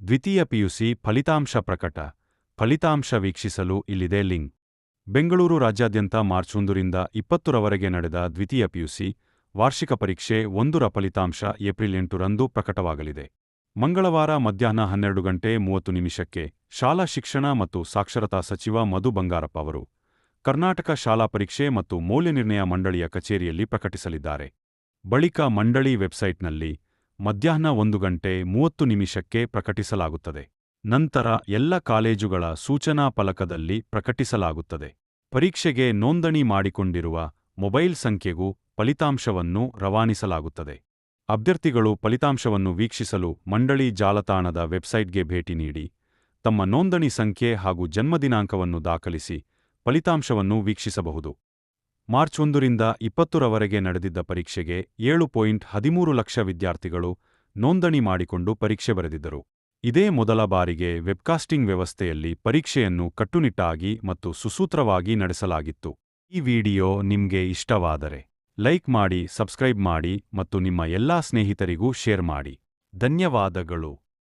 ದ್ವಿತೀಯ ಪಿಯುಸಿ ಫಲಿತಾಂಶ ಪ್ರಕಟ. ಫಲಿತಾಂಶ ವೀಕ್ಷಿಸಲು ಇಲ್ಲಿದೆ ಲಿಂಕ್. ಬೆಂಗಳೂರು ರಾಜ್ಯಾದ್ಯಂತ ಮಾರ್ಚ್ ಒಂದರಿಂದ ಇಪ್ಪತ್ತರವರೆಗೆ ನಡೆದ ದ್ವಿತೀಯ ಪಿಯುಸಿ ವಾರ್ಷಿಕ ಪರೀಕ್ಷೆ ಒಂದರ ಫಲಿತಾಂಶ ಏಪ್ರಿಲ್ ಎಂಟರಂದು ಪ್ರಕಟವಾಗಲಿದೆ. ಮಂಗಳವಾರ ಮಧ್ಯಾಹ್ನ ಹನ್ನೆರಡು ಗಂಟೆ ಮೂವತ್ತು ನಿಮಿಷಕ್ಕೆ ಶಾಲಾ ಶಿಕ್ಷಣ ಮತ್ತು ಸಾಕ್ಷರತಾ ಸಚಿವ ಮಧು ಬಂಗಾರಪ್ಪ ಅವರು ಕರ್ನಾಟಕ ಶಾಲಾ ಪರೀಕ್ಷೆ ಮತ್ತು ಮೌಲ್ಯನಿರ್ಣಯ ಮಂಡಳಿಯ ಕಚೇರಿಯಲ್ಲಿ ಪ್ರಕಟಿಸಲಿದ್ದಾರೆ. ಬಳಿಕ ಮಂಡಳಿ ವೆಬ್ಸೈಟ್ನಲ್ಲಿ ಮಧ್ಯಾಹ್ನ ಒಂದು ಗಂಟೆ ಮೂವತ್ತು ನಿಮಿಷಕ್ಕೆ ಪ್ರಕಟಿಸಲಾಗುತ್ತದೆ. ನಂತರ ಎಲ್ಲ ಕಾಲೇಜುಗಳ ಸೂಚನಾ ಫಲಕದಲ್ಲಿ ಪ್ರಕಟಿಸಲಾಗುತ್ತದೆ. ಪರೀಕ್ಷೆಗೆ ನೋಂದಣಿ ಮಾಡಿಕೊಂಡಿರುವ ಮೊಬೈಲ್ ಸಂಖ್ಯೆಗೂ ಫಲಿತಾಂಶವನ್ನು ರವಾನಿಸಲಾಗುತ್ತದೆ. ಅಭ್ಯರ್ಥಿಗಳು ಫಲಿತಾಂಶವನ್ನು ವೀಕ್ಷಿಸಲು ಮಂಡಳಿ ಜಾಲತಾಣದ ವೆಬ್ಸೈಟ್ಗೆ ಭೇಟಿ ನೀಡಿ, ತಮ್ಮ ನೋಂದಣಿ ಸಂಖ್ಯೆ ಹಾಗೂ ಜನ್ಮದಿನಾಂಕವನ್ನು ದಾಖಲಿಸಿ ಫಲಿತಾಂಶವನ್ನು ವೀಕ್ಷಿಸಬಹುದು. ಮಾರ್ಚ್ ಒಂದರಿಂದ ಇಪ್ಪತ್ತರವರೆಗೆ ನಡೆದಿದ್ದ ಪರೀಕ್ಷೆಗೆ ಏಳು ಪಾಯಿಂಟ್ ಹದಿಮೂರು ಲಕ್ಷ ವಿದ್ಯಾರ್ಥಿಗಳು ನೋಂದಣಿ ಮಾಡಿಕೊಂಡು ಪರೀಕ್ಷೆ ಬರೆದಿದ್ದರು. ಇದೇ ಮೊದಲ ಬಾರಿಗೆ ವೆಬ್ಕಾಸ್ಟಿಂಗ್ ವ್ಯವಸ್ಥೆಯಲ್ಲಿ ಪರೀಕ್ಷೆಯನ್ನು ಕಟ್ಟುನಿಟ್ಟಾಗಿ ಮತ್ತು ಸುಸೂತ್ರವಾಗಿ ನಡೆಸಲಾಗಿತ್ತು. ಈ ವಿಡಿಯೋ ನಿಮ್ಗೆ ಇಷ್ಟವಾದರೆ ಲೈಕ್ ಮಾಡಿ, ಸಬ್ಸ್ಕ್ರೈಬ್ ಮಾಡಿ ಮತ್ತು ನಿಮ್ಮ ಎಲ್ಲಾ ಸ್ನೇಹಿತರಿಗೂ ಶೇರ್ ಮಾಡಿ. ಧನ್ಯವಾದಗಳು.